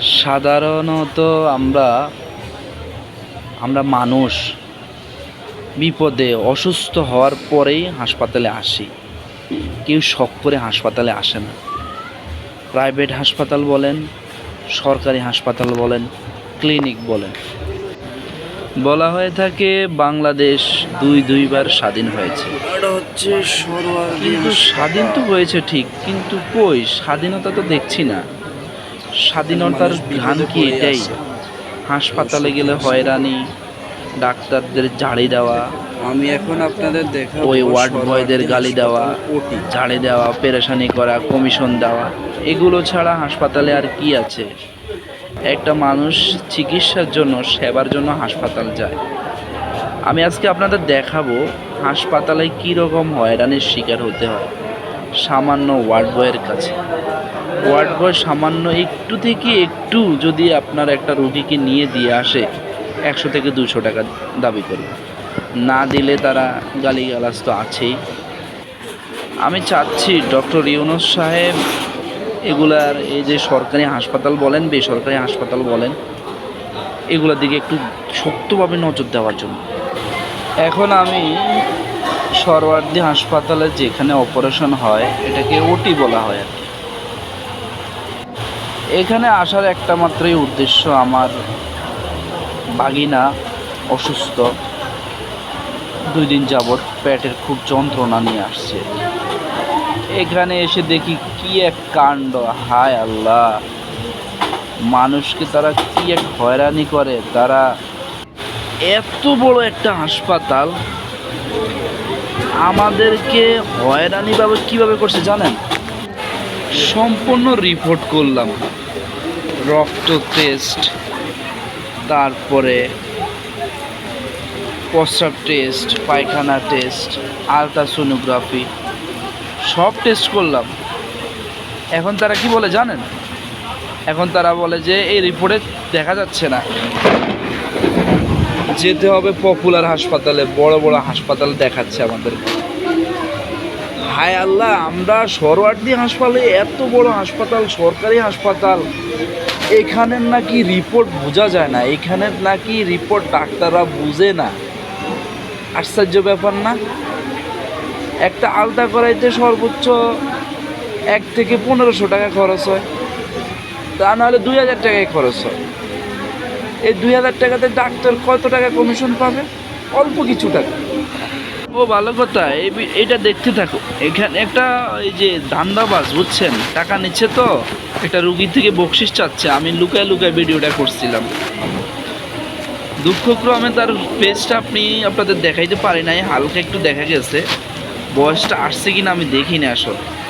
সাধারণত আমরা আমরা মানুষ বিপদে অসুস্থ হওয়ার পরেই হাসপাতালে আসি। কেউ শখ করে হাসপাতালে আসে না। প্রাইভেট হাসপাতাল বলেন সরকারি হাসপাতাল বলেন ক্লিনিক বলেন। বলা হয়ে থাকে বাংলাদেশ দুই দুইবার স্বাধীন হয়েছে। হচ্ছে কিন্তু স্বাধীন তো হয়েছে ঠিক কিন্তু কই? স্বাধীনতা তো দেখছি না। স্বাধীনতার ঘ্রাণ কি এটাই? হাসপাতালে গেলে হয়রানি ডাক্তারদের ঝাড়ি দেওয়া আমি এখন আপনাদের দেখা ওই ওয়ার্ড বয়দের গালি দেওয়া ওটি ঝাড়ি দেওয়া পেরেশানি করা কমিশন দেওয়া এগুলো ছাড়া হাসপাতালে আর কি আছে? একটা মানুষ চিকিৎসার জন্য সেবার জন্য হাসপাতাল যায়। আমি আজকে আপনাদের দেখাবো হাসপাতালে কী রকম হয়রানির শিকার হতে হয় সামান্য ওয়ার্ড বয়ের কাছে। ওয়ার্ড বয় সামান্য একটু থেকে একটু যদি আপনার একটা রুগীকে নিয়ে দিয়ে আসে, একশো থেকে দুশো টাকা দাবি করবে না দিলে তারা গালিগালাজ তো আছেই। আমি চাচ্ছি ডক্টর ইউনুস সাহেব, এগুলার এই যে সরকারি হাসপাতাল বলেন, বেসরকারি হাসপাতাল বলেন, এগুলোর দিকে একটু শক্তভাবে নজর দেওয়ার জন্য। এখন আমি সরওয়ার্দী হাসপাতালে যেখানে অপারেশন হয়, এটাকে ওটি বলা হয় আর কি। এখানে আসার একটা মাত্রই উদ্দেশ্য আমার বাগিনা অসুস্থ। দুই দিন যাবৎ পেটের খুব যন্ত্রণা নিয়ে আসছে। এখানে এসে দেখি কি এক কাণ্ড। হায় আল্লাহ! মানুষকে তারা কি এক হয়রানি করে। তারা এত বড় একটা হাসপাতাল। আমাদেরকে হয়রানিভাবে কীভাবে করছে জানেন? সম্পূর্ণ রিপোর্ট করলাম। রক্ত টেস্ট তারপরে প্রস্রাব টেস্ট পায়খানা টেস্ট আলট্রাসোনোগ্রাফি সব টেস্ট করলাম। এখন তারা কি বলে জানেন? এখন তারা বলে যে এই রিপোর্টে দেখা যাচ্ছে না। যেতে হবে পপুলার হাসপাতালে, বড় বড় হাসপাতাল দেখাচ্ছে আমাদের। হায় আল্লাহ, আমরা সরওয়ার্দী হাসপাতালে, এত বড় হাসপাতাল, সরকারি হাসপাতাল। এখানের নাকি রিপোর্ট বোঝা যায় না, এখানের নাকি রিপোর্ট ডাক্তাররা বুঝে না। আশ্চর্য ব্যাপার না? একটা আলতা করাইতে সর্বোচ্চ এক থেকে পনেরোশো টাকা খরচ হয়। তা নাহলে দুই হাজার টাকায় খরচ হয়। এই দুই হাজার টাকাতে ডাক্তার কত টাকা কমিশন পাবে? অল্প কিছু টাকা। ও, ভালো কথা। এটা দেখতে থাকো। এখানে একটা এই যে ধান্দাবাজ, বুঝছেন? টাকা নিচ্ছে তো, একটা রুগীর থেকে বকশিস চাচ্ছে। আমি লুকায় লুকায় ভিডিওটা করছিলাম। দুঃখক্রমে তার পেজটা আপনি আপনাদের দেখাইতে পারি নাই। হালকা একটু দেখা গেছে। বয়সটা আসছে কিনা আমি দেখিনি আসলে।